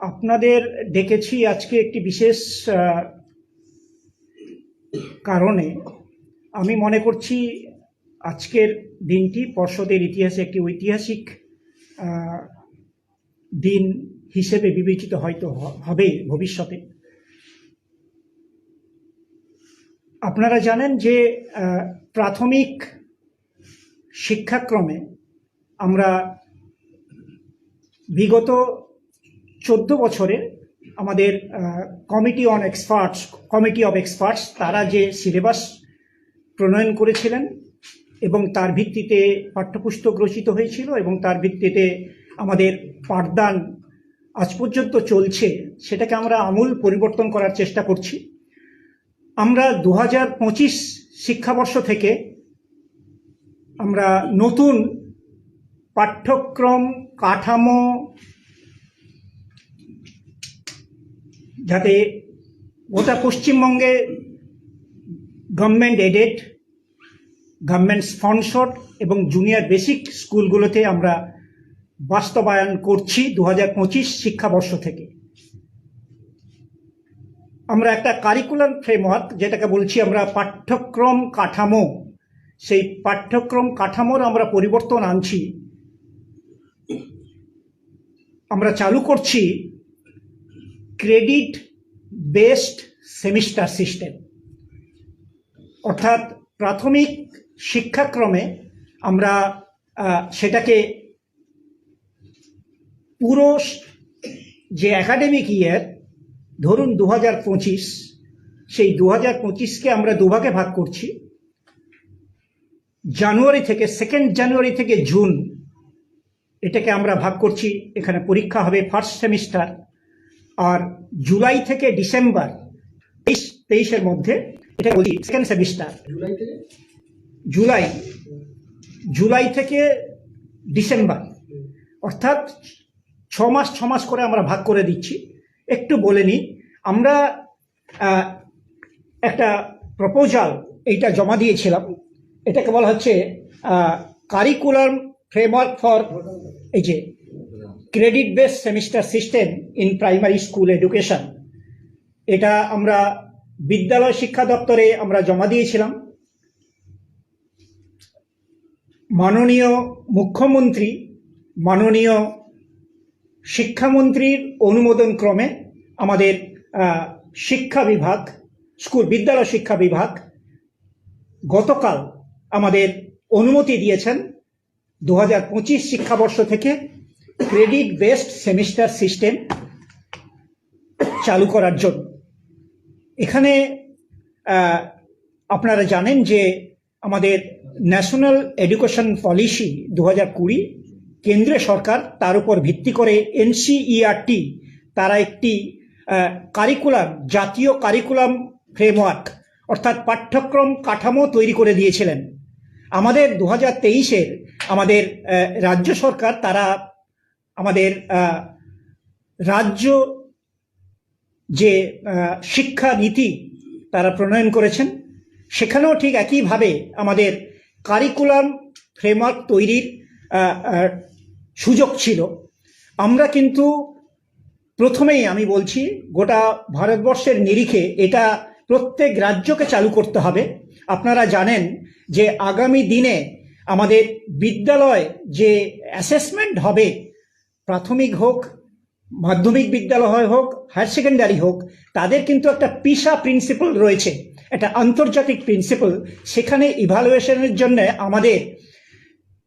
আপনাদের ডেকেছি আজকে একটি বিশেষ কারণে। আমি মনে করছি আজকের দিনটি পর্ষদের ইতিহাসে একটি ঐতিহাসিক দিন হিসেবে বিবেচিত হয়তো হবে ভবিষ্যতে। আপনারা জানেন যে প্রাথমিক শিক্ষাক্রমে আমরা বিগত চোদ্দ বছরে আমাদের committee on experts committee of experts তারা যে সিলেবাস প্রণয়ন করেছিলেন এবং তার ভিত্তিতে পাঠ্যপুস্তক রচিত হয়েছিল এবং তার ভিত্তিতে আমাদের পাঠদান আজ পর্যন্ত চলছে, সেটাকে আমরা আমূল পরিবর্তন করার চেষ্টা করছি। আমরা দু হাজার পঁচিশ শিক্ষাবর্ষ থেকে আমরা নতুন পাঠ্যক্রম, কাঠামো যাতে গোটা পশ্চিমবঙ্গে গভর্নমেন্ট এডেড গভর্নমেন্ট স্পন্সর্ড এবং জুনিয়র বেসিক স্কুলগুলোতে আমরা বাস্তবায়ন করছি দু হাজার পঁচিশ শিক্ষাবর্ষ থেকে। আমরা একটা কারিকুলাম ফ্রেমওয়ার্ক যেটাকে বলছি আমরা পাঠ্যক্রম কাঠামো, সেই পাঠ্যক্রম কাঠামোর আমরা পরিবর্তন আনছি। আমরা চালু করছি ক্রেডিট বেসড সেমিস্টার সিস্টেম। অর্থাৎ প্রাথমিক শিক্ষাক্রমে আমরা সেটাকে পুরো যে একাডেমিক ইয়ার ধরুন দু হাজার পঁচিশ, সেই দু হাজার পঁচিশকে আমরা দুভাগে ভাগ করছি। জানুয়ারি থেকে সেকেন্ড জানুয়ারি থেকে জুন এটাকে আমরা ভাগ করছি। এখানে পরীক্ষা হবে ফার্স্ট সেমিস্টার আর জুলাই থেকে ডিসেম্বর তেইশ তেইশের মধ্যে এটা বলি সেকেন্ড সেমিস্টার জুলাই থেকে? জুলাই জুলাই থেকে ডিসেম্বর। অর্থাৎ ছ মাস ছ মাস করে আমরা ভাগ করে দিচ্ছি। একটু বলে নিই আমরা একটা প্রপোজাল এইটা জমা দিয়েছিলাম। এটাকে বলা হচ্ছে কারিকুলাম ফ্রেমওয়ার্ক ফর এই যে credit base semester system in primary school education এটা আমরা বিদ্যালয় শিক্ষা দপ্তরে আমরা জমা দিয়েছিলাম। মাননীয় মুখ্যমন্ত্রী, মাননীয় শিক্ষামন্ত্রীর অনুমোদন ক্রমে আমাদের শিক্ষা বিভাগ, স্কুল, বিদ্যালয় শিক্ষা বিভাগ গতকাল আমাদের অনুমতি দিয়েছেন। দু হাজার পঁচিশ শিক্ষাবর্ষ থেকে ক্রেডিট বেসড সেমিস্টার সিস্টেম চালু করার জন্য। এখানে আপনারা জানেন যে আমাদের ন্যাশনাল এডুকেশন পলিসি দু হাজার কুড়ি কেন্দ্রীয় সরকার তার উপর ভিত্তি করে এনসিইআরটি, তারা একটি কারিকুলাম জাতীয় কারিকুলাম ফ্রেমওয়ার্ক অর্থাৎ পাঠ্যক্রম কাঠামো তৈরি করে দিয়েছিলেন। আমাদের দু হাজার আমাদের রাজ্য সরকার তারা আমাদের রাজ্য যে শিক্ষা নীতি তারা প্রণয়ন করেছেন, সেখানেও ঠিক একইভাবে আমাদের কারিকুলাম ফ্রেমওয়ার্ক তৈরির সুযোগ ছিল। আমরা কিন্তু প্রথমেই আমি বলছি, গোটা ভারতবর্ষের নিরিখে এটা প্রত্যেক রাজ্যকে চালু করতে হবে। আপনারা জানেন যে আগামী দিনে আমাদের বিদ্যালয় যে অ্যাসেসমেন্ট হবে প্রাথমিক হোক, মাধ্যমিক বিদ্যালয় হোক, হায়ার সেকেন্ডারি হোক, তাদের কিন্তু একটা পিসা প্রিন্সিপাল রয়েছে, একটা আন্তর্জাতিক প্রিন্সিপাল। সেখানে ইভালুয়েশনের জন্য আমাদের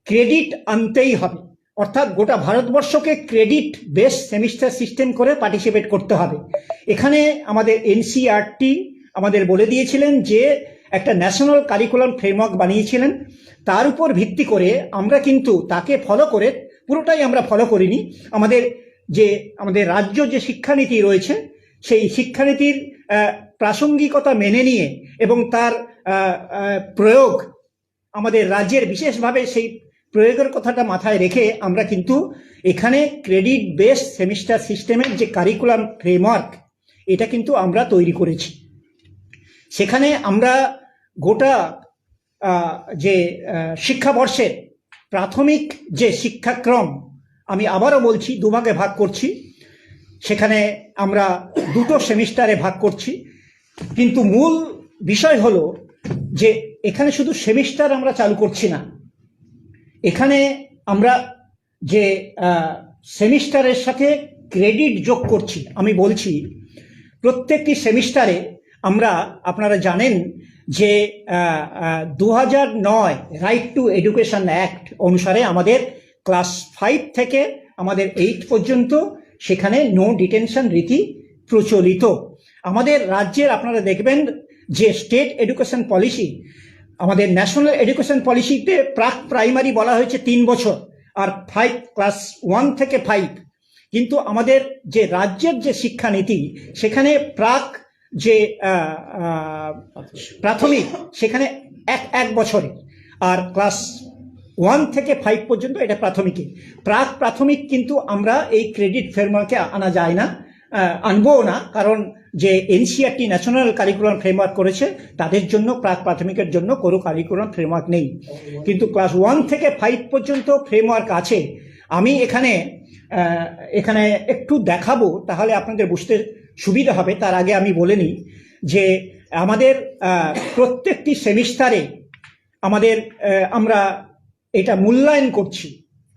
ক্রেডিট আনতেই হবে। অর্থাৎ গোটা ভারতবর্ষকে ক্রেডিট বেস সেমিস্টার সিস্টেম করে পার্টিসিপেট করতে হবে। এখানে আমাদের এনসিআরটি আমাদের বলে দিয়েছিলেন যে, একটা ন্যাশনাল কারিকুলাম ফ্রেমওয়ার্ক বানিয়েছিলেন। তার উপর ভিত্তি করে আমরা কিন্তু তাকে ফলো করে পুরোটাই আমরা ফলো করিনি। আমাদের যে, আমাদের রাজ্য যে শিক্ষানীতি রয়েছে, সেই শিক্ষানীতির প্রাসঙ্গিকতা মেনে নিয়ে এবং তার প্রয়োগ আমাদের রাজ্যের বিশেষভাবে সেই প্রয়োগের কথাটা মাথায় রেখে আমরা কিন্তু এখানে ক্রেডিট বেসড সেমিস্টার সিস্টেমের যে কারিকুলাম ফ্রেমওয়ার্ক এটা কিন্তু আমরা তৈরি করেছি। সেখানে আমরা গোটা যে শিক্ষাবর্ষের প্রাথমিক যে শিক্ষাক্রম আমি আবারও বলছি, দুভাগে ভাগ করছি। সেখানে আমরা দুটো সেমিস্টারে ভাগ করছি। কিন্তু মূল বিষয় হলো যে এখানে শুধু সেমিস্টার আমরা চালু করছি না। এখানে আমরা যে সেমিস্টারের সাথে ক্রেডিট যোগ করছি। আমি বলছি, প্রত্যেকটি সেমিস্টারে আমরা, আপনারা জানেন যে দু নয় রাইট টু এডুকেশন অ্যাক্ট অনুসারে আমাদের ক্লাস ফাইভ থেকে আমাদের এইট পর্যন্ত সেখানে নো ডিটেনশন রীতি প্রচলিত। আমাদের রাজ্যের আপনারা দেখবেন যে স্টেট এডুকেশন পলিসি আমাদের ন্যাশনাল এডুকেশন পলিসিতে প্রাক প্রাইমারি বলা হয়েছে তিন বছর আর ফাইভ ক্লাস ওয়ান থেকে ফাইভ কিন্তু আমাদের যে রাজ্যের যে শিক্ষানীতি, সেখানে প্রাক যে প্রাথমিক, সেখানে এক এক বছরে। আর ক্লাস ওয়ান থেকে ফাইভ পর্যন্ত এটা প্রাথমিকে প্রাক প্রাথমিক কিন্তু আমরা এই ক্রেডিট ফ্রেমওয়ার্কে আনা যায় না আনবও না, কারণ যে এনসিআরটি ন্যাশনাল কারিকুলাম ফ্রেমওয়ার্ক করেছে, তাদের জন্য প্রাক প্রাথমিকের জন্য কোনো কারিকুলাম ফ্রেমওয়ার্ক নেই। কিন্তু ক্লাস ওয়ান থেকে ফাইভ পর্যন্ত ফ্রেমওয়ার্ক আছে। আমি এখানে এখানে একটু দেখাবো, তাহলে আপনাদের বুঝতে সুবিধা হবে, তার আগে আমি বলে নিই যে আমাদের প্রত্যেকটি সেমিস্টারে আমাদের আমরা এটা মূল্যায়ন করছি।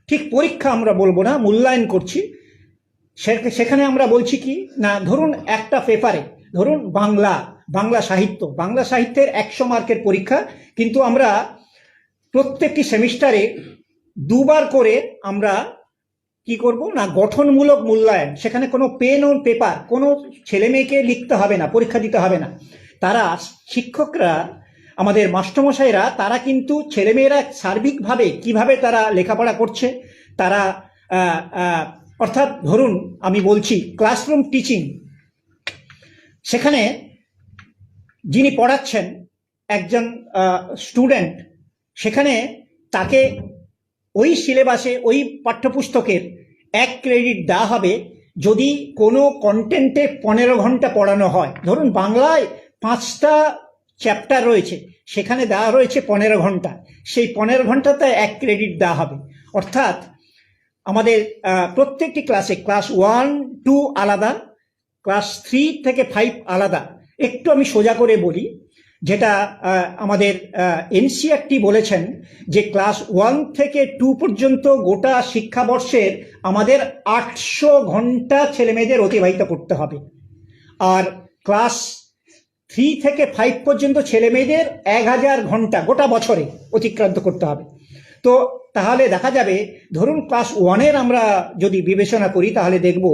ঠিক পরীক্ষা আমরা বলব না, মূল্যায়ন করছি। সেখানে আমরা বলছি কি, না, ধরুন একটা পেপারে, ধরুন বাংলা বাংলা সাহিত্য, বাংলা সাহিত্যের একশো মার্কের পরীক্ষা, কিন্তু আমরা প্রত্যেকটি সেমিস্টারে দুবার করে আমরা কি করব? না, গঠনমূলক মূল্যায়ন। সেখানে কোনো পেন ও পেপার কোনো ছেলে মেয়েকে লিখতে হবে না, পরীক্ষা দিতে হবে না। তারা শিক্ষকরা, আমাদের মাস্টারমশাইরা, তারা কিন্তু ছেলেমেয়েরা সার্বিকভাবে কীভাবে তারা লেখাপড়া করছে, তারা অর্থাৎ ধরুন, আমি বলছি ক্লাসরুম টিচিং সেখানে যিনি পড়াচ্ছেন, একজন স্টুডেন্ট সেখানে তাকে ওই সিলেবাসে, ওই পাঠ্যপুস্তকের এক ক্রেডিট দেওয়া হবে যদি কোনো কন্টেন্টে পনেরো ঘণ্টা পড়ানো হয়। ধরুন বাংলায় পাঁচটা চ্যাপ্টার রয়েছে, সেখানে দেওয়া রয়েছে পনেরো ঘণ্টা। সেই পনেরো ঘন্টাতে এক ক্রেডিট দেওয়া হবে। অর্থাৎ আমাদের প্রত্যেকটি ক্লাসে ক্লাস ওয়ান টু আলাদা ক্লাস থ্রি থেকে ফাইভ আলাদা। একটু আমি সোজা করে বলি যেটা আমাদের এনসিআরটি বলেছেন যে ক্লাস ওয়ান থেকে টু পর্যন্ত গোটা শিক্ষাবর্ষের আমাদের আটশো ঘণ্টা ছেলেমেয়েদের অতিবাহিত করতে হবে। আর ক্লাস থ্রি থেকে ফাইভ পর্যন্ত ছেলেমেয়েদের এক হাজার ঘণ্টা গোটা বছরে অতিক্রান্ত করতে হবে। তো তাহলে দেখা যাবে, ধরুন ক্লাস ওয়ানের আমরা যদি বিবেচনা করি, তাহলে দেখব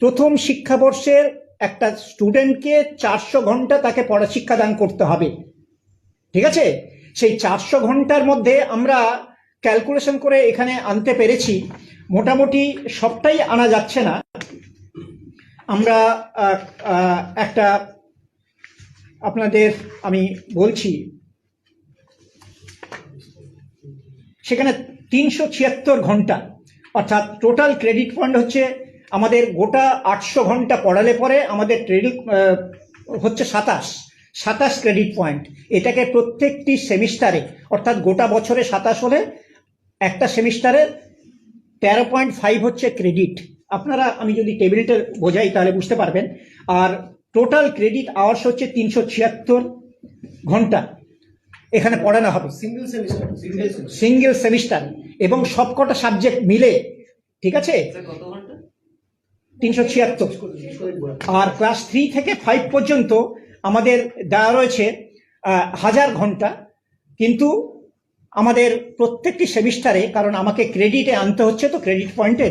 প্রথম শিক্ষাবর্ষের একটা স্টুডেন্টকে চারশো ঘণ্টা তাকে পড়া শিক্ষাদান করতে হবে। ঠিক আছে? সেই চারশো ঘণ্টার মধ্যে আমরা ক্যালকুলেশন করে এখানে আনতে পেরেছি। মোটামুটি সবটাই আনা যাচ্ছে না। আমরা একটা আপনাদের আমি বলছি। সেখানে তিনশো ছিয়াত্তর ঘণ্টা, অর্থাৎ টোটাল ক্রেডিট ফান্ড হচ্ছে আমাদের গোটা আটশো ঘণ্টা পড়ালে পরে আমাদের ক্রেডিট হচ্ছে সাতাশ। সাতাশ ক্রেডিট পয়েন্ট এটাকে প্রত্যেকটি সেমিস্টারে অর্থাৎ গোটা বছরে সাতাশ হলে একটা সেমিস্টারে তেরো পয়েন্ট ফাইভ হচ্ছে ক্রেডিট আপনারা আমি যদি টেবিলটা বোঝাই তাহলে বুঝতে পারবেন। আর টোটাল ক্রেডিট আওয়ার্স হচ্ছে তিনশো ছিয়াত্তর ঘণ্টা। এখানে পড়ানো হবে। সিঙ্গেল সেমিস্টার সিঙ্গেল সেমিস্টার এবং সবকটা সাবজেক্ট মিলে ঠিক আছে? ঘণ্টা তিনশো ছিয়াত্তর। আর ক্লাস থ্রি থেকে ফাইভ পর্যন্ত আমাদের দেওয়া রয়েছে হাজার ঘণ্টা। কিন্তু আমাদের প্রত্যেকটি সেমিস্টারে, কারণ আমাকে ক্রেডিটে আনতে হচ্ছে তো ক্রেডিট পয়েন্টে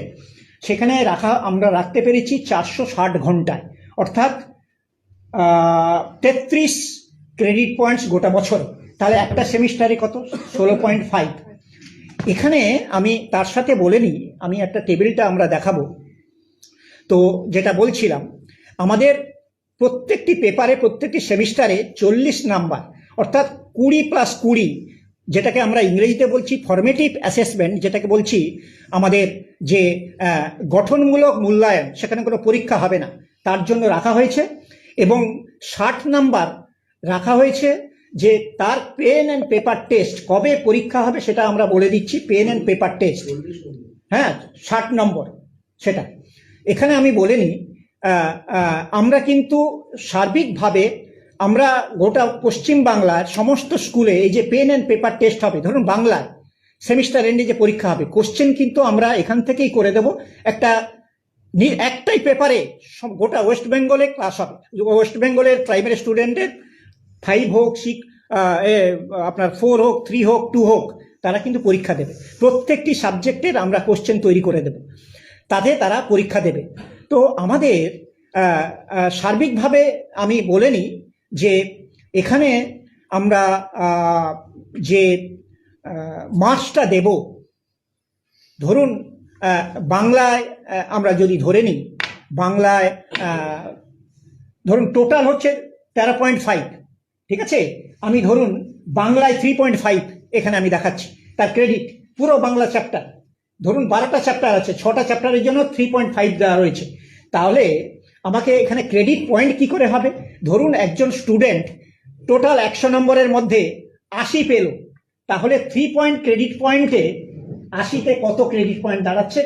সেখানে রাখা, আমরা রাখতে পেরেছি চারশো ষাট ঘন্টায়। অর্থাৎ তেত্রিশ ক্রেডিট পয়েন্টস গোটা বছরে। তাহলে একটা সেমিস্টারে কত? ষোলো পয়েন্ট ফাইভ। এখানে আমি তার সাথে বলে নিই, আমি একটা টেবিলটা আমরা দেখাবো। তো যেটা বলছিলাম আমাদের প্রত্যেকটি পেপারে প্রত্যেকটি সেমিস্টারে চল্লিশ নাম্বার অর্থাৎ কুড়ি প্লাস কুড়ি যেটাকে আমরা ইংরেজিতে বলছি ফর্মেটিভ অ্যাসেসমেন্ট যেটাকে বলছি আমাদের যে গঠনমূলক মূল্যায়ন সেখানে কোনো পরীক্ষা হবে না তার জন্য রাখা হয়েছে। এবং ষাট নাম্বার রাখা হয়েছে যে তার পেন অ্যান্ড পেপার টেস্ট কবে পরীক্ষা হবে সেটা আমরা বলে দিচ্ছি পেন অ্যান্ড পেপার টেস্ট হ্যাঁ ষাট নম্বর সেটা। এখানে আমি বলে নিই আমরা কিন্তু সার্বিকভাবে আমরা গোটা পশ্চিম বাংলার সমস্ত স্কুলে এই যে পেন অ্যান্ড পেপার টেস্ট হবে, ধরুন বাংলায় সেমিস্টার এন্ডে যে পরীক্ষা হবে কোশ্চেন কিন্তু আমরা এখান থেকেই করে দেব। একটা একটাই পেপারে গোটা ওয়েস্ট বেঙ্গলে ক্লাস হবে। ওয়েস্ট বেঙ্গলের প্রাইমারি স্টুডেন্টের ফাইভ হোক সিক্স আপনার ফোর হোক থ্রি হোক টু হোক, তারা কিন্তু পরীক্ষা দেবে। প্রত্যেকটি সাবজেক্টের আমরা কোশ্চেন তৈরি করে দেব। তাতে তারা পরীক্ষা দেবে। তো আমাদের সার্বিকভাবে আমি বলে নিই যে এখানে আমরা যে মার্কসটা দেব, ধরুন বাংলায় আমরা যদি ধরে নিই, বাংলায় ধরুন টোটাল হচ্ছে তেরো পয়েন্ট ফাইভ, ঠিক আছে? আমি ধরুন বাংলায় থ্রি পয়েন্ট ফাইভ এখানে আমি দেখাচ্ছি, তার ক্রেডিট, পুরো বাংলা চ্যাপ্টার ধরুন বারোটা চ্যাপ্টার আছে ছটা চ্যাপ্টারের জন্য থ্রি পয়েন্ট ফাইভ দেওয়া রয়েছে। তাহলে আমাকে এখানে ক্রেডিট পয়েন্ট কি করে হবে? ধরুন একজন স্টুডেন্ট টোটাল একশো নম্বরের মধ্যে আশি পেল। তাহলে থ্রি পয়েন্ট ক্রেডিট পয়েন্টে আশিতে কত ক্রেডিট পয়েন্ট দাঁড়াচ্ছে?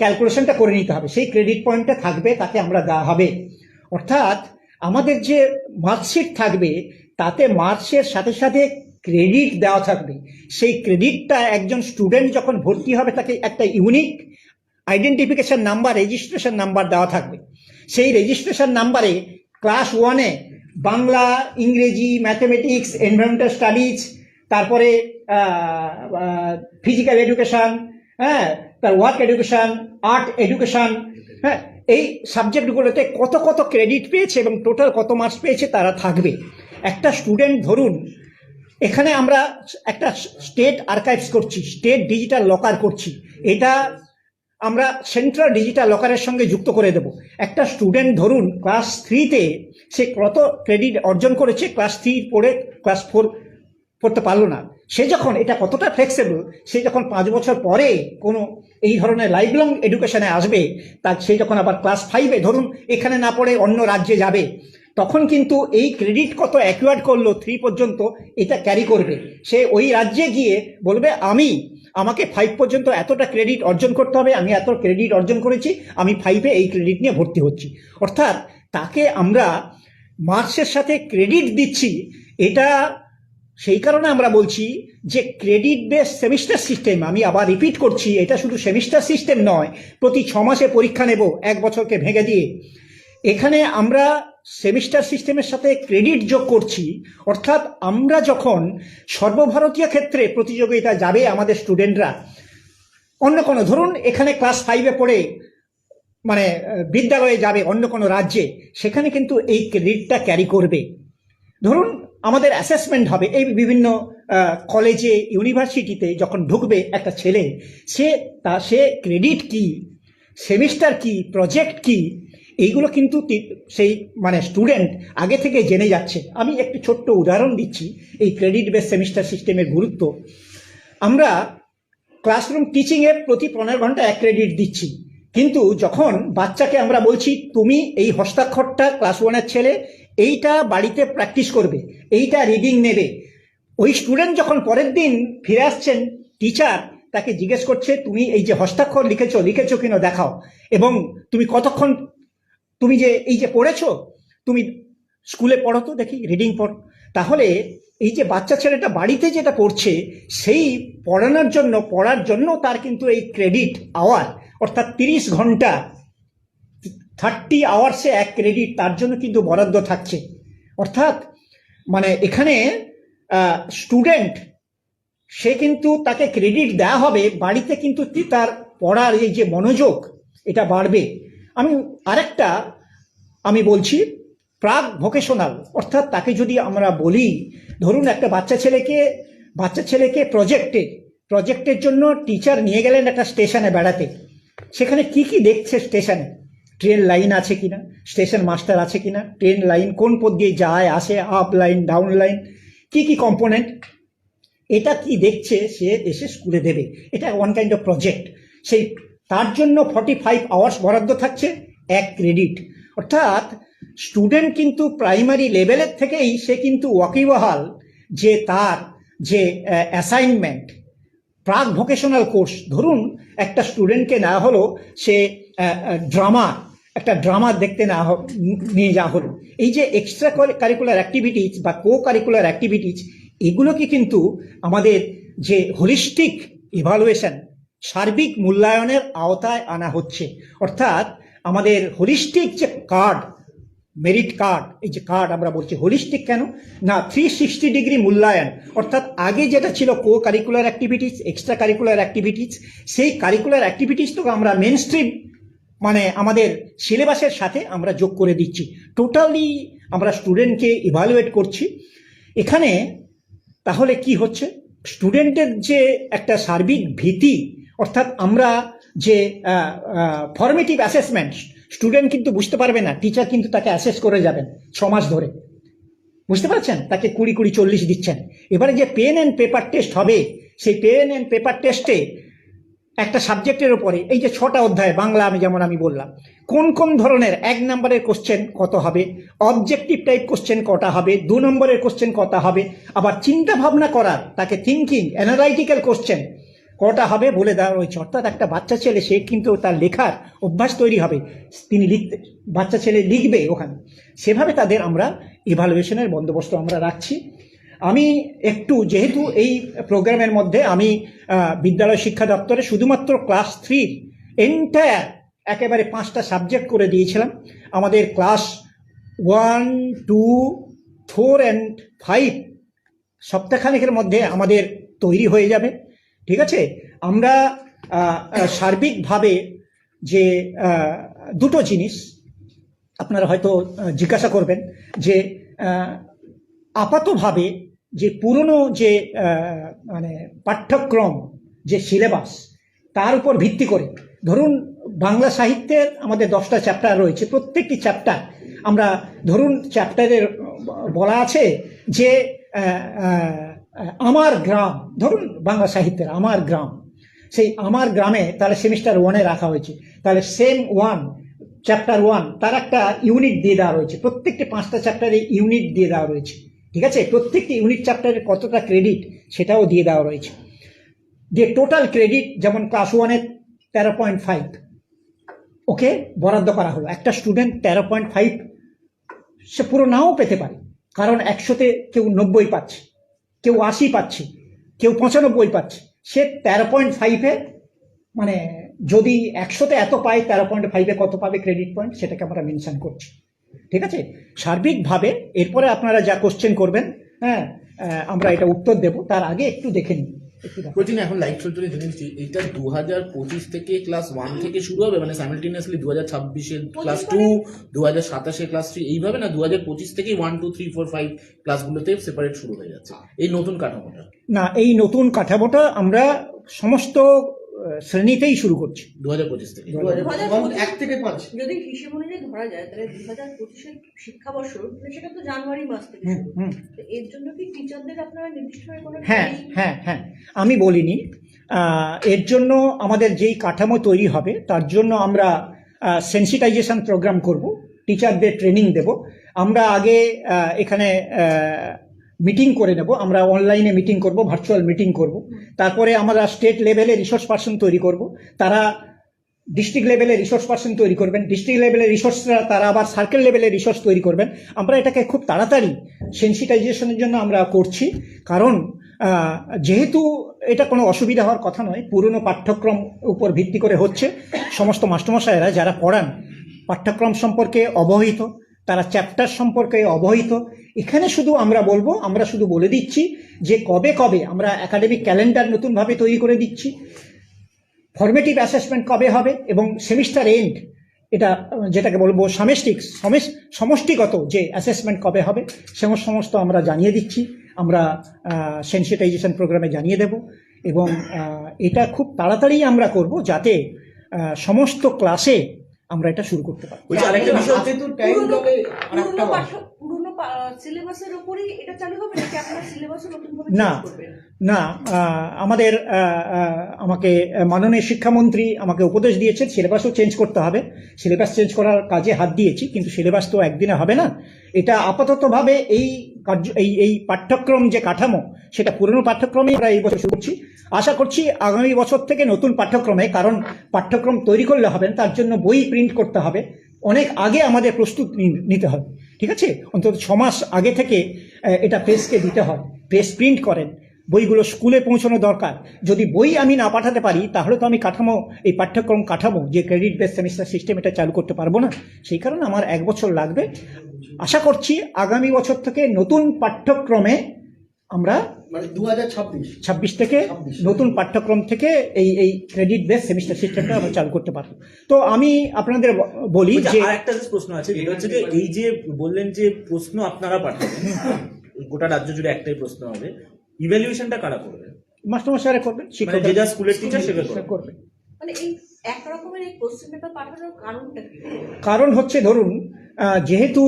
ক্যালকুলেশনটা করে নিতে হবে। সেই ক্রেডিট পয়েন্টটা থাকবে তাকে আমরা দেওয়া হবে। অর্থাৎ আমাদের যে মার্কশিট থাকবে তাতে মার্কসের সাথে সাথে ক্রেডিট দেওয়া থাকবে। সেই ক্রেডিটটা একজন স্টুডেন্ট যখন ভর্তি হবে, তাকে একটা unique identification number registration number দেওয়া থাকবে। সেই রেজিস্ট্রেশন নাম্বারে ক্লাস ওয়ানে বাংলা, ইংরেজি ম্যাথমেটিক্স এনভায়রনমেন্টাল স্টাডিজ তারপরে ফিজিক্যাল এডুকেশন হ্যাঁ তার ওয়ার্ক এডুকেশন আর্ট এডুকেশন হ্যাঁ এই সাবজেক্টগুলোতে কত কত ক্রেডিট পেয়েছে এবং টোটাল কত মার্কস পেয়েছে তারা থাকবে। একটা স্টুডেন্ট ধরুন এখানে আমরা একটা স্টেট আর্কাইভস করছি, স্টেট ডিজিটাল লকার করছি। এটা আমরা সেন্ট্রাল ডিজিটাল লকারের সঙ্গে যুক্ত করে দেব। একটা স্টুডেন্ট ধরুন, ক্লাস থ্রিতে সে কত ক্রেডিট অর্জন করেছে, ক্লাস থ্রি পড়ে, ক্লাস ফোর পড়তে পারল না। সে যখন এটা কতটা ফ্লেক্সিবল সে যখন পাঁচ বছর পরে কোনো এই ধরনের লাইফ লং এডুকেশনে আসবে তার সে যখন আবার ক্লাস ফাইভে ধরুন, এখানে না পড়ে অন্য রাজ্যে যাবে। তখন কিন্তু এই ক্রেডিট কত অ্যাকুয়ার্ড করল থ্রি পর্যন্ত, এটা ক্যারি করবে। সে ওই রাজ্যে গিয়ে বলবে, আমি, আমাকে ফাইভ পর্যন্ত এতটা ক্রেডিট অর্জন করতে হবে, আমি এত ক্রেডিট অর্জন করেছি, আমি ফাইভে এই ক্রেডিট নিয়ে ভর্তি হচ্ছি। অর্থাৎ তাকে আমরা মার্কসের সাথে ক্রেডিট দিচ্ছি, এটা সেই কারণে আমরা বলছি যে ক্রেডিট বেস সেমিস্টার সিস্টেম আমি আবার রিপিট করছি, এটা শুধু সেমিস্টার সিস্টেম নয়, প্রতি ছ মাসে পরীক্ষা নেব, এক বছরকে ভেঙে দিয়ে। এখানে আমরা সেমিস্টার সিস্টেমের সাথে ক্রেডিট যোগ করছি, অর্থাৎ আমরা যখন সর্বভারতীয় ক্ষেত্রে প্রতিযোগিতা যাবে আমাদের স্টুডেন্টরা, অন্য কোনো, ধরুন এখানে ক্লাস ফাইভে পড়ে মানে বিদ্যালয়ে যাবে অন্য কোনো রাজ্যে, সেখানে কিন্তু এই ক্রেডিটটা ক্যারি করবে। ধরুন আমাদের অ্যাসেসমেন্ট হবে, এই বিভিন্ন কলেজে ইউনিভার্সিটিতে যখন ঢুকবে একটা ছেলে, সে তা, সে ক্রেডিট কি সেমিস্টার কি প্রজেক্ট কি এইগুলো কিন্তু সেই মানে স্টুডেন্ট আগে থেকে জেনে যাচ্ছে। আমি একটি ছোট্ট উদাহরণ দিচ্ছি, এই ক্রেডিট বেস সেমিস্টার সিস্টেমের গুরুত্ব। আমরা ক্লাসরুম টিচিংয়ে প্রতি পনেরো ঘণ্টা এক ক্রেডিট দিচ্ছি। কিন্তু যখন বাচ্চাকে আমরা বলছি, তুমি এই হস্তাক্ষরটা ক্লাস ওয়ানের ছেলে, এইটা বাড়িতে প্র্যাকটিস করবে, এইটা রিডিং নেবে। ওই স্টুডেন্ট যখন পরের দিন ফিরে আসছেন টিচার তাকে জিজ্ঞেস করছে, তুমি এই যে হস্তাক্ষর লিখেছো লিখেছো কিনা দেখাও এবং তুমি কতক্ষণ তুমি যে এই যে পড়েছো, তুমি স্কুলে পড়ো তো দেখি রিডিং পড়। তাহলে এই যে বাচ্চা ছেলেটা বাড়িতে যেটা পড়ছে, সেই পড়ানোর জন্য, পড়ার জন্য তার কিন্তু এই ক্রেডিট আওয়ার অর্থাৎ তিরিশ ঘণ্টা থার্টি আওয়ার্সে এক ক্রেডিট তার জন্য কিন্তু বরাদ্দ থাকছে। অর্থাৎ মানে এখানে স্টুডেন্ট সে কিন্তু তাকে ক্রেডিট দেওয়া হবে, বাড়িতে কিন্তু তার পড়ার এই যে মনোযোগ, এটা বাড়বে। আমি আরেকটা, আমি বলছি প্রাক ভোকেশনাল, অর্থাৎ তাকে যদি আমরা বলি, ধরুন একটা বাচ্চা ছেলেকে বাচ্চা ছেলেকে প্রজেক্টে প্রজেক্টের জন্য টিচার নিয়ে গেলেন একটা স্টেশনে বেড়াতে। সেখানে কি কি দেখছে স্টেশনে ট্রেন লাইন আছে কিনা? স্টেশন মাস্টার আছে কিনা? ট্রেন লাইন কোন পথ দিয়ে যায়, আসে আপ লাইন ডাউন লাইন কি কি কম্পোনেন্ট এটা কি দেখছে সে এসে স্কুলে দেবে। এটা ওয়ান কাইন্ড অফ প্রজেক্ট সেই তার জন্য ফর্টি ফাইভ আওয়ার্স বরাদ্দ থাকছে, এক ক্রেডিট অর্থাৎ স্টুডেন্ট কিন্তু প্রাইমারি লেভেলের থেকেই সে কিন্তু ওয়াকিবহাল যে তার যে অ্যাসাইনমেন্ট প্রাক ভোকেশনাল কোর্স ধরুন, একটা স্টুডেন্টকে নেওয়া হলো, সে ড্রামা একটা ড্রামা দেখতে না নিয়ে যাওয়া হলো। এই যে এক্সট্রা কারিকুলার অ্যাক্টিভিটিস বা কো কারিকুলার অ্যাক্টিভিটিস এগুলোকে কিন্তু আমাদের যে হোলিস্টিক ইভালুয়েশন সার্বিক মূল্যায়নের আওতায় আনা হচ্ছে। অর্থাৎ আমাদের হোলিস্টিক যে কার্ড মেরিট কার্ড এই যে কার্ড আমরা বলছি হোলিস্টিক কেন? না থ্রি সিক্সটি ডিগ্রি মূল্যায়ন। অর্থাৎ আগে যেটা ছিল co curricular activities extra curricular activities সেই কারিকুলার অ্যাক্টিভিটিস তো আমরা মেন স্ট্রিম মানে আমাদের সিলেবাসের সাথে আমরা যোগ করে দিচ্ছি। টোটালি আমরা স্টুডেন্টকে ইভালুয়েট করছি। এখানে তাহলে কি হচ্ছে? স্টুডেন্টের যে একটা সার্বিক ভীতি অর্থাৎ আমরা যে ফর্মেটিভ অ্যাসেসমেন্ট স্টুডেন্ট কিন্তু বুঝতে পারবে না টিচার কিন্তু তাকে অ্যাসেস করে যাবেন ছ মাস ধরে। বুঝতে পারছেন? তাকে কুড়ি কুড়ি চল্লিশ দিচ্ছেন। এবারে যে পেন অ্যান্ড পেপার টেস্ট হবে, সেই পেন অ্যান্ড পেপার টেস্টে একটা সাবজেক্টের উপরে, এই যে ছটা অধ্যায়, বাংলা আমি যেমন আমি বললাম, কোন কোন ধরনের, এক নম্বরের কোশ্চেন কত হবে অবজেক্টিভ টাইপ কোশ্চেন কটা হবে, দু নম্বরের কোশ্চেন কটা হবে, আবার চিন্তা ভাবনা করার, তাকে থিঙ্কিং অ্যানালাইটিক্যাল কোশ্চেন কটা হবে বলে দেওয়া রয়েছে অর্থাৎ একটা বাচ্চা ছেলে, সে কিন্তু তার লেখার অভ্যাস তৈরি হবে। তিনি লিখতে বাচ্চা ছেলে লিখবে ওখানে। সেভাবে তাদের আমরা ইভালুয়েশনের বন্দোবস্ত আমরা রাখছি। আমি একটু, যেহেতু এই প্রোগ্রামের মধ্যে আমি বিদ্যালয় শিক্ষা দপ্তরে শুধুমাত্র ক্লাস থ্রির এন্টায়ার একেবারে পাঁচটা সাবজেক্ট করে দিয়েছিলাম। আমাদের class one two four and five সপ্তাহখানেকের মধ্যে আমাদের তৈরি হয়ে যাবে। ঠিক আছে? আমরা সার্বিকভাবে যে দুটো জিনিস আপনারা হয়তো জিজ্ঞাসা করবেন যে আপাতভাবে যে পুরনো যে মানে পাঠ্যক্রম, যে সিলেবাস, তার উপর ভিত্তি করে, ধরুন বাংলা সাহিত্যের আমাদের দশটা চ্যাপ্টার রয়েছে, প্রত্যেকটি চ্যাপ্টার, আমরা ধরুন চ্যাপ্টারের বলা আছে যে আমার গ্রাম, ধরুন বাংলা সাহিত্যের আমার গ্রাম, সেই আমার গ্রামে তাহলে সেমিস্টার ওয়ানে রাখা হয়েছে। তাহলে সেম ওয়ান চ্যাপ্টার ওয়ান তার একটা ইউনিট দিয়ে দেওয়া রয়েছে। প্রত্যেকটি পাঁচটা চ্যাপ্টারে ইউনিট দিয়ে দেওয়া রয়েছে। ঠিক আছে? প্রত্যেকটি ইউনিট চ্যাপ্টারে কতটা ক্রেডিট সেটাও দিয়ে দেওয়া রয়েছে। দিয়ে টোটাল ক্রেডিট যেমন ক্লাস ওয়ানের তেরো পয়েন্ট ফাইভ ওকে? বরাদ্দ করা হলো। একটা স্টুডেন্ট তেরো পয়েন্ট ফাইভ সে পুরো নাও পেতে পারে। কারণ একশোতে কেউ নব্বই পাচ্ছে। কেউ আশি পাচ্ছে, কেউ পঁচানব্বই পাচ্ছে। সে তেরো পয়েন্ট ফাইভে মানে যদি একশোতে এত পায়, তেরো পয়েন্ট ফাইভে কত পাবে ক্রেডিট পয়েন্ট সেটাকে আমরা মেনশন করছি। ঠিক আছে? সার্বিকভাবে এরপরে আপনারা যা কোশ্চেন করবেন হ্যাঁ আমরা এটা উত্তর দেব। তার আগে একটু দেখে দেখো। বলছি না এখন লাইভ চলতে জেনে নিচ্ছি এটা দু হাজার পঁচিশ থেকে ক্লাস ওয়ান থেকে শুরু হবে মানে সাইমেলটেনিয়াসলি দু হাজার ছাব্বিশে ক্লাস টু দু হাজার সাতাশে ক্লাস থ্রি এইভাবে না দু হাজার পঁচিশ থেকে one two three four five ক্লাসগুলোতে সেপারেট শুরু হয়ে যাচ্ছে। এই নতুন কাঠামোটা। না এই নতুন কাঠামোটা আমরা সমস্ত শ্রেণীতেই শুরু করছি। দু হাজার পঁচিশ। থেকে দু এক থেকে পাঁচ। যদি হিসেব অনুযায়ী ধরা যায় তাহলে দুই হাজার পঁচিশের শিক্ষাবর্ষ মানে সেটা তো জানুয়ারি মাস থেকে এর জন্য কি টিচারদের আপনারা নির্দিষ্টভাবে কোনো হ্যাঁ হ্যাঁ হ্যাঁ। আমি বলিনি। এর জন্য আমাদের যেই কাঠামো তৈরি হবে তার জন্য আমরা সেন্সিটাইজেশন প্রোগ্রাম করব। টিচারদের ট্রেনিং দেব। আমরা আগে এখানে মিটিং করে নেব। আমরা অনলাইনে মিটিং করব ভার্চুয়াল মিটিং করব। তারপরে আমরা স্টেট লেভেলে রিসোর্স পার্সন তৈরি করব। তারা ডিস্ট্রিক্ট লেভেলে রিসোর্স পার্সন তৈরি করবেন। ডিস্ট্রিক্ট লেভেলে রিসোর্সরা তারা আবার সার্কেল লেভেলে রিসোর্স তৈরি করবেন। আমরা এটাকে খুব তাড়াতাড়ি সেন্সিটাইজেশনের জন্য আমরা করছি। কারণ যেহেতু এটা কোনো অসুবিধা হওয়ার কথা নয়, পুরনো পাঠ্যক্রম উপর ভিত্তি করে হচ্ছে। সমস্ত মাস্টারমশাইরা যারা পড়ান, পাঠ্যক্রম সম্পর্কে অবহিত তারা চ্যাপ্টার সম্পর্কে অবহিত। এখানে শুধু আমরা বলব, আমরা শুধু বলে দিচ্ছি যে কবে কবে আমরা একাডেমিক ক্যালেন্ডার নতুনভাবে তৈরি করে দিচ্ছি। ফর্মেটিভ অ্যাসেসমেন্ট কবে হবে এবং সেমিস্টার এন্ড এটা, যেটাকে বলব সামেস্টিক সমষ্টিগত যে অ্যাসেসমেন্ট কবে হবে সে সমস্ত আমরা জানিয়ে দিচ্ছি। আমরা সেন্সিটাইজেশন প্রোগ্রামে জানিয়ে দেব এবং এটা খুব তাড়াতাড়ি আমরা করব যাতে সমস্ত ক্লাসে আমরা এটা শুরু করতে পারি সিলেবাসের উপরই এটা চালু হবে নাকি আপনারা সিলেবাসও নতুন না। না আমাদের আমাকে মাননীয় শিক্ষামন্ত্রী আমাকে উপদেশ দিয়েছেন সিলেবাসও চেঞ্জ করতে হবে। সিলেবাস চেঞ্জ করার কাজে হাত দিয়েছি কিন্তু সিলেবাস তো একদিনে হবে না। এটা আপাততভাবে এই কার্য এই এই পাঠ্যক্রম যে কাঠামো সেটা পুরনো পাঠ্যক্রমে আমরা এই বছর শুরু করছি। আশা করছি আগামী বছর থেকে নতুন পাঠ্যক্রমে কারণ পাঠ্যক্রম তৈরি করলে হবে তার জন্য বই প্রিন্ট করতে হবে। অনেক আগে আমাদের প্রস্তুত নিতে হবে। ঠিক আছে? অন্তত ছ মাস আগে থেকে এটা প্রেসকে দিতে হয়। প্রেস প্রিন্ট করেন। বইগুলো স্কুলে পৌঁছানো দরকার। যদি বই আমি না পাঠাতে পারি, তাহলে তো আমি কাঠামো, এই পাঠ্যক্রম কাঠামো, যে ক্রেডিট বেস সেমিস্টার সিস্টেম এটা চালু করতে পারব না। সেই কারণে আমার এক বছর লাগবে। আশা করছি আগামী বছর থেকে নতুন পাঠ্যক্রমে আমরা মানে দু হাজার ছাব্বিশ। ছাব্বিশ থেকে নতুন পাঠ্যক্রম থেকে এই এই ক্রেডিট বেস সেমিস্টার সিস্টেমটা আমরা চালু করতে পারব। তো আমি আপনাদের বলি যে একটা প্রশ্ন আছে যেটা হচ্ছে যে এই যে বললেন যে প্রশ্ন আপনারা পাঠাবেন গোটা রাজ্য জুড়ে একটাই প্রশ্ন হবে ইভ্যালুয়েশনটা কারা করবে? মাস্টারমশাইরা করবেন মানে শিক্ষকরা যে যা স্কুলের টিচার সেটা করবে। মানে এই এক রকমের এই কোশ্চেন পেপার পাঠানোর কারণটা কি? কারণ হচ্ছে ধরুন যেহেতু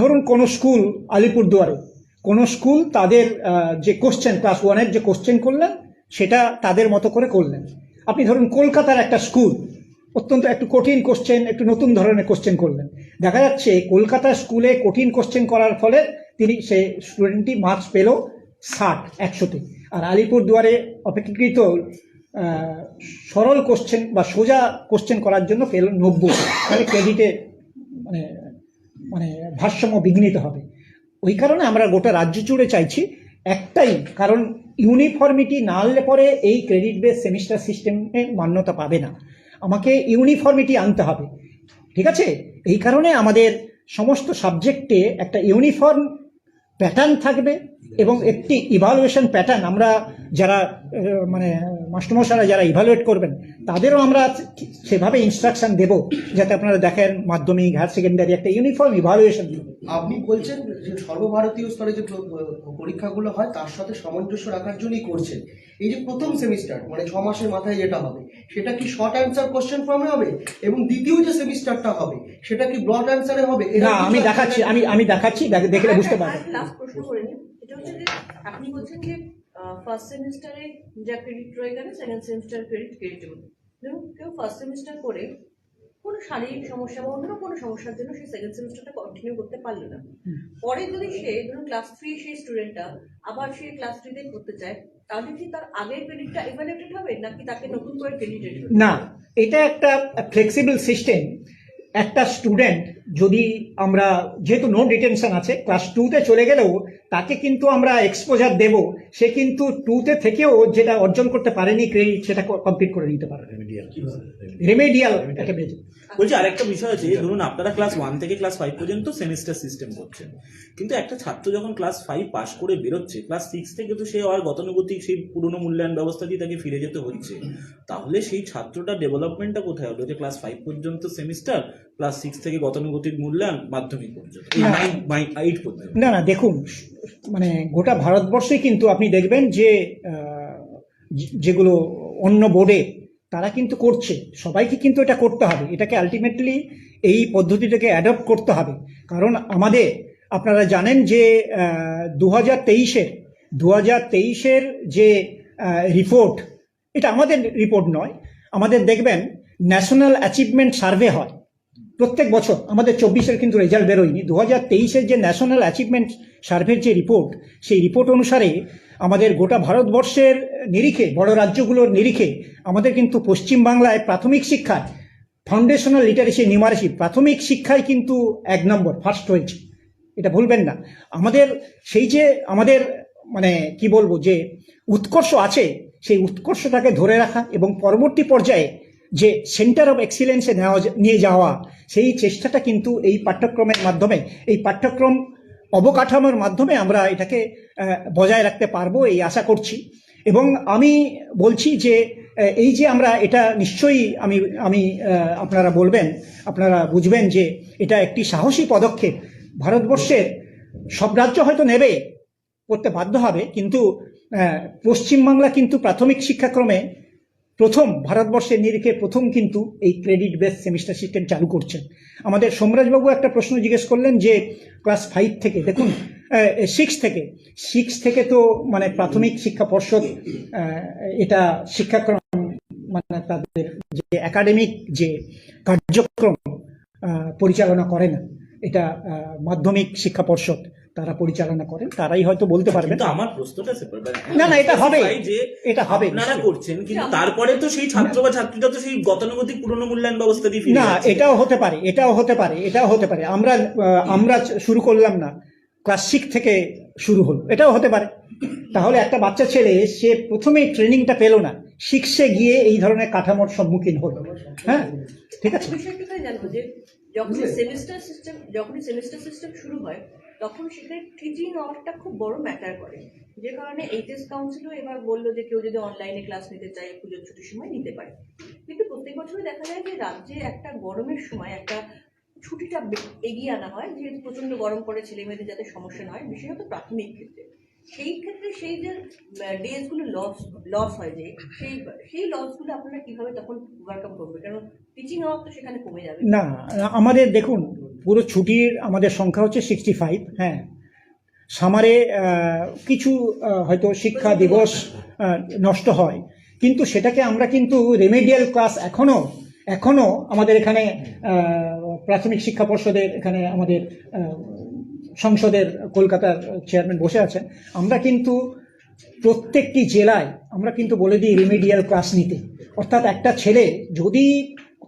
ধরুন কোনো স্কুল আলিপুরদুয়ারে কোনো স্কুল তাদের যে কোশ্চেন ক্লাস ওয়ানের যে কোশ্চেন করলেন, সেটা তাদের মতো করে করলেন। আপনি ধরুন কলকাতার একটা স্কুল, অত্যন্ত একটু কঠিন কোশ্চেন একটু নতুন ধরনের কোশ্চেন করলেন। দেখা যাচ্ছে কলকাতা স্কুলে কঠিন কোশ্চেন করার ফলে তিনি সে স্টুডেন্টটি মার্কস পেল ষাট একশোতে আর আলিপুরদুয়ারে অপেক্ষাকৃত সরল কোশ্চেন বা সোজা কোশ্চেন করার জন্য পেল নব্বই। তাহলে ক্রেডিটে মানে মানে ভারসাম্য বিঘ্নিত হবে। ওই কারণে আমরা গোটা রাজ্য জুড়ে চাইছি একটাই, কারণ ইউনিফর্মিটি না আনলে পরে এই ক্রেডিট বেস সেমিস্টার সিস্টেমে মান্যতা পাবে না। আমাকে ইউনিফর্মিটি আনতে হবে। ঠিক আছে? এই কারণে আমাদের সমস্ত সাবজেক্টে একটা ইউনিফর্ম প্যাটার্ন থাকবে এবং একটি ইভালুয়েশন প্যাটার্ন আমরা যারা মানে মাস্টারমশাইরা যারা ইভালুয়েট করবেন তাদেরও আমরা সেভাবে ইনস্ট্রাকশন দেব যাতে আপনারা দেখেন মাধ্যমিক হায়ার সেকেন্ডারি একটা ইউনিফর্ম ইভালুয়েশন আপনি বলছেন যে সর্বভারতীয় স্তরে যে পরীক্ষাগুলো হয় তার সাথে সামঞ্জস্য রাখার জন্যই করছেন। এই যে প্রথম সেমিস্টার মানে ছ মাসের মাথায় যেটা হবে সেটা কি শর্ট অ্যান্সার কোশ্চেন ফর্মে হবে? এবং দ্বিতীয় যে সেমিস্টারটা হবে সেটা কি ব্রড অ্যান্সারে হবে? না আমি দেখাচ্ছি আমি আমি দেখাচ্ছি দেখলে বুঝতে পারবেন। লাস্ট প্রশ্ন করে নিন এটা হচ্ছে যে আপনি বলছেন যে ফার্স্ট সেমিস্টারে যা ক্রেডিট রয়ে গেলে সেকেন্ড সেমিস্টার ক্রেডিট ক্রেডিটেবল ধরুন কেউ ফার্স্ট সেমিস্টার করে কোনো শারীরিক সমস্যা বা অন্য কোনো সমস্যার জন্য সে সেকেন্ড সেমিস্টারটা কন্টিনিউ করতে পারল না। পরে যদি সে ধরুন ক্লাস থ্রি সেই স্টুডেন্টটা আবার সে ক্লাস থ্রিতে করতে চায় তাহলে কি তার আগের ক্রেডিটটা এভালুয়েটেড হবে নাকি তাকে নতুন করে ক্রেডিটেড হবে? না এটা একটা ফ্লেক্সিবল সিস্টেম একটা স্টুডেন্ট যদি আমরা যেহেতু নো ডিটেনশন আছে ক্লাস টুতে চলে গেলেও তাকে কিন্তু আমরা এক্সপোজার দেব। সে কিন্তু টুতে থেকেও যেটা অর্জন করতে পারেনি ক্রেডিট সেটা কমপ্লিট করে নিতে পারে রেমেডিয়াল। বলছি আরেকটা বিষয় আছে ধরুন আপনারা ক্লাস ওয়ান থেকে ক্লাস ফাইভ পর্যন্ত সেমিস্টার সিস্টেম করছেন। কিন্তু একটা ছাত্র যখন ক্লাস ফাইভ পাশ করে বেরোচ্ছে ক্লাস সিক্স থেকে তো সে আর গতানুগতিক সেই পুরনো মূল্যায়ন ব্যবস্থা দিয়ে তাকে ফিরে যেতে হচ্ছে। তাহলে সেই ছাত্রটা ডেভেলপমেন্টটা কোথায় হলো? যে ক্লাস ফাইভ পর্যন্ত সেমিস্টার ক্লাস সিক্স থেকে গতানুগতিক মূল্যায়ন মাধ্যমিক পর্যন্ত। এইট পর্যন্ত। না না দেখুন মানে গোটা ভারতবর্ষে কিন্তু আপনি দেখবেন যে যে- যেগুলো অন্য বোর্ডে তারা কিন্তু করছে। সবাইকে কিন্তু এটা করতে হবে। এটাকে আলটিমেটলি এই পদ্ধতিটাকে অ্যাডপ্ট করতে হবে। কারণ আমাদের আপনারা জানেন যে দু হাজার তেইশের দু হাজার তেইশের যে রিপোর্ট এটা আমাদের রিপোর্ট নয়। আমাদের দেখবেন ন্যাশনাল অ্যাচিভমেন্ট সার্ভে হয়। প্রত্যেক বছর আমাদের চব্বিশের কিন্তু রেজাল্ট বেরোয়নি। দু হাজার তেইশের যে ন্যাশনাল অ্যাচিভমেন্ট সার্ভের যে রিপোর্ট সেই রিপোর্ট অনুসারে আমাদের গোটা ভারতবর্ষের নিরিখে, বড় রাজ্যগুলোর নিরিখে আমাদের কিন্তু পশ্চিমবাংলায় প্রাথমিক শিক্ষায় ফাউন্ডেশনাল লিটারেসি নিউমারেসি প্রাথমিক শিক্ষায় কিন্তু এক নম্বর ফার্স্ট হয়েছে। এটা ভুলবেন না। আমাদের সেই যে আমাদের মানে কি বলব যে উৎকর্ষ আছে, সেই উৎকর্ষটাকে ধরে রাখা এবং পরবর্তী পর্যায়ে যে সেন্টার অফ এক্সিলেন্সে নেওয়া নিয়ে যাওয়া, সেই চেষ্টাটা কিন্তু এই পাঠ্যক্রমের মাধ্যমে, এই পাঠ্যক্রম অবকাঠামোর মাধ্যমে আমরা এটাকে বজায় রাখতে পারব এই আশা করছি। এবং আমি বলছি যে এই যে আমরা এটা নিশ্চয়ই আমি আমি আপনারা বলবেন, আপনারা বুঝবেন যে এটা একটি সাহসী পদক্ষেপ। ভারতবর্ষের সব রাজ্য হয়তো নেবে, করতে বাধ্য হবে, কিন্তু পশ্চিমবাংলা কিন্তু প্রাথমিক শিক্ষাক্রমে প্রথম ভারতবর্ষের নিরিখে প্রথম কিন্তু এই ক্রেডিট বেস সেমিস্টার সিস্টেম চালু করছেন। আমাদের সোমরাজবাবু একটা প্রশ্ন জিজ্ঞেস করলেন যে ক্লাস ফাইভ থেকে, দেখুন সিক্স থেকে সিক্স থেকে তো মানে প্রাথমিক শিক্ষা পর্ষদ এটা শিক্ষাক্রম মানে তাদের যে একাডেমিক যে কার্যক্রম পরিচালনা করে না, এটা মাধ্যমিক শিক্ষা পর্ষদ। তারা পরিচালনা করেন তারাই হয়তো বলতে পারবেন কিন্তু আমার প্রশ্নটা মানে না, না, এটা হবে। যে এটা হবে আপনারা। করছেন কিন্তু তারপরে তো সেই ছাত্র বা ছাত্রীরা তো সেই গতানুগতিক পুরনো মূল্যায়ন ব্যবস্থা দিয়ে না এটাও হতে পারে এটাও হতে পারে এটাও হতে পারে। আমরা আমরা শুরু করলাম না ক্লাস সিক্স থেকে শুরু হলো এটাও হতে পারে। তাহলে একটা বাচ্চা ছেলে সে প্রথমে ট্রেনিংটা পেল না সিক্সে গিয়ে এই ধরনের কাঠামোর সম্মুখীন হলো। হ্যাঁ ঠিক আছে? একটা জানব যে যখন সেমিস্টার সিস্টেম যখনই সেমিস্টার সিস্টেম শুরু হয় তখন সেখানে টিচিং আওয়ারটা খুব বড় ম্যাটার করে। যে কারণে এইচএস কাউন্সিলও এবার বলল যে কেউ যদি অনলাইনে ক্লাস নিতে চায়, পুজোর ছুটির সময় নিতে পারে। কিন্তু প্রত্যেক বছরই দেখা যায় যে রাজ্যে একটা গরমের সময় একটা ছুটিটা এগিয়ে আনা হয়, যেহেতু প্রচণ্ড গরম পড়ে ছেলে মেয়েদের যাতে সমস্যা না হয়, বিশেষত প্রাথমিক ক্ষেত্রে। সেই ক্ষেত্রে সেই যে ডেজগুলো লস লস হয় যে, সেই সেই লসগুলো আপনারা কীভাবে তখন ওভারকাম করবে কারণ টিচিং আওয়ার তো সেখানে কমে যাবে। না, আমাদের দেখুন পুরো ছুটির আমাদের সংখ্যা হচ্ছে সিক্সটি ফাইভ হ্যাঁ। সামারে কিছু হয়তো শিক্ষা দিবস নষ্ট হয়। কিন্তু সেটাকে আমরা কিন্তু রেমেডিয়াল ক্লাস এখনও এখনও আমাদের এখানে প্রাথমিক শিক্ষা পর্ষদের এখানে আমাদের সংসদের কলকাতার চেয়ারম্যান বসে আছেন। আমরা কিন্তু প্রত্যেকটি জেলায় আমরা কিন্তু বলে দিই রিমিডিয়াল ক্লাস নিতে। অর্থাৎ একটা ছেলে যদি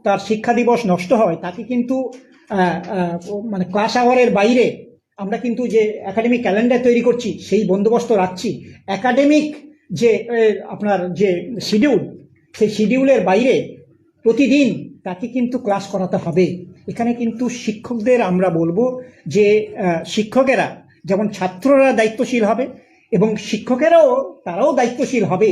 তার শিক্ষা দিবস নষ্ট হয়, তাকে কিন্তু মানে ক্লাস আওয়ারের বাইরে আমরা কিন্তু যে একাডেমিক ক্যালেন্ডার তৈরি করছি, সেই বন্দোবস্ত রাখছি। একাডেমিক যে আপনার যে শিডিউল সেই শিডিউলের বাইরে প্রতিদিন তাকে কিন্তু ক্লাস করাতে হবে। এখানে কিন্তু শিক্ষকদের আমরা বলব যে শিক্ষকেরা, যেমন ছাত্ররা দায়িত্বশীল হবে এবং শিক্ষকেরাও তারাও দায়িত্বশীল হবে।